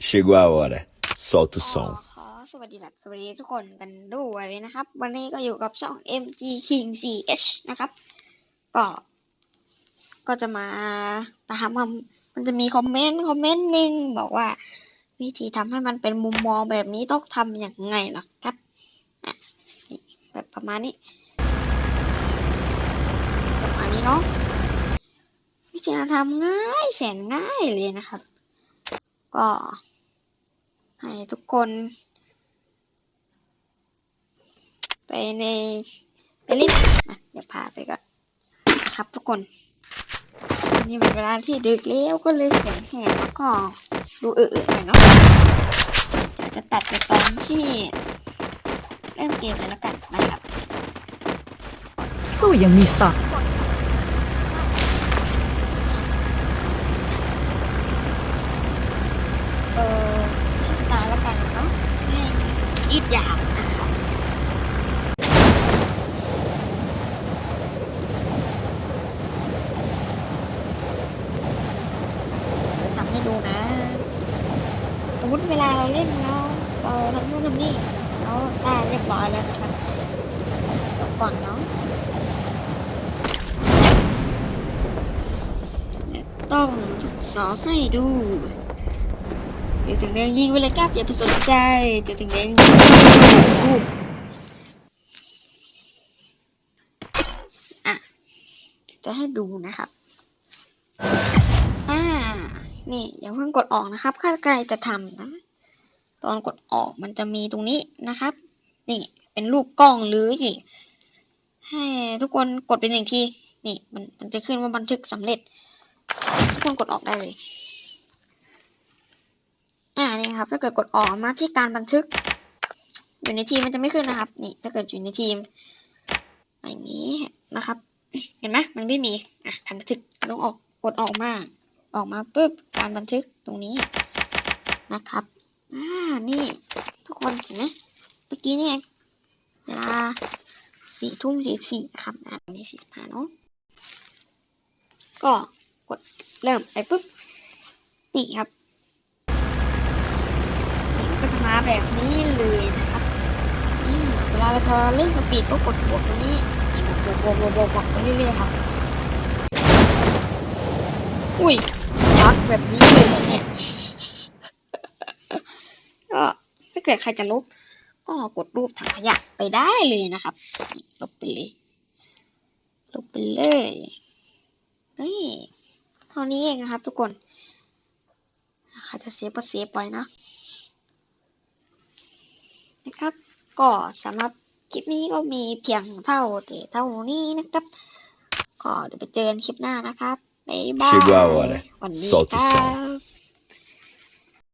Chegou a hora. Solta o ขอ som. ขอสวัสดีหลักสวัสดีทุกคนกันด้วยนะครับ วันนี้ก็อยู่กับช่อง MG King CH นะครับ ก็ก็จะมาตามคำมันจะมีคอมเมนต์คอมเมนต์หนึ่งบอกว่า วิธีทำให้มันเป็นมุมมองแบบนี้ต้องทำอย่างไงล่ะครับแบบประมาณนี้ ประมาณนี้เนาะวิธีการทำง่ายแสนง่ายเลยนะครับ ก็ ให้ทุกคน ไปในไปเล่นนะเดี๋ยวพาไปก่อนนะครับทุกคนนี่เป็นเวลาที่ดึกแล้วก็เลยเสียงแหบแล้วก็ดูเออๆหน่อยเนาะเดี๋ยวจะตัดไปตอนที่เริ่มเกมเลยแล้วกันนะครับ สู้อยังมีศักดิ์ เออตาแล้วกันเนาะให้ ยืดยาวนะคะทำให้ดูนะ สมมติเวลาเราเล่นแล้วเราทำนู่นทำนี่แล้วได้เรียบร้อยแล้วนะครับเดี๋ยวก่อนเนาะต้องสอนให้ดู เดี๋ยวถึงแดงยิงไปเลยครับอย่าไปสนใจเดี๋ยวถึงแดงยิงปุ๊บอะจะให้ดูนะครับอ่านี่อย่าเพิ่งกดออกนะครับถ้าใครจะทำนะ ตอนกดออกมันจะมีตรงนี้นะครับ นี่เป็นรูปกล้องหรือสิให้ทุกคนกดเป็นหนึ่งทีนี่มันมันจะขึ้นว่าบันทึกสำเร็จ ทุกคนกดออกได้เลย อ่านี่ครับ ถ้าเกิดกดออกมาที่การบันทึก อยู่ในทีมมันจะไม่ขึ้นนะครับ นี่ ถ้าเกิดอยู่ในทีมอย่างนี้นะครับ เห็นไหมมันไม่มีอะการบันทึกต้องออกกดออกมา ออกมาปุ๊บการบันทึกตรงนี้นะครับอ่านี่ทุกคนเห็นไหมเมื่อกี้นี่เวลาสี่ทุ่มสี่สี่นะครับอ่านนี้สี่สิบห้าเนาะก็กดเริ่มไปปุ๊บนี่ครับ ก็จะมา แบบนี้เลยนะครับเวลาเราจะเล่นสปีดก็กดบวกตรงนี้บวกบวกบวกบวกบวกไปเรื่อยๆครับ อุ้ยรักแบบนี้เลยเนี่ยก็ถ้าเกิดใครจะลบ ก็กดรูปถังขยะไปได้เลยนะครับ ลบไปเลย ลบไปเลยนี่เท่านี้เองนะครับทุกคนใครจะเซฟก็เซฟไว้นะ นะครับ ก็สำหรับคลิปนี้ก็มีเพียงเท่าแต่เท่านี้นะครับ ก็เดี๋ยวไปเจอกันคลิปหน้านะครับบ๊ายบาย Chegou a hora. วันนี้ Solta o ครั som. บ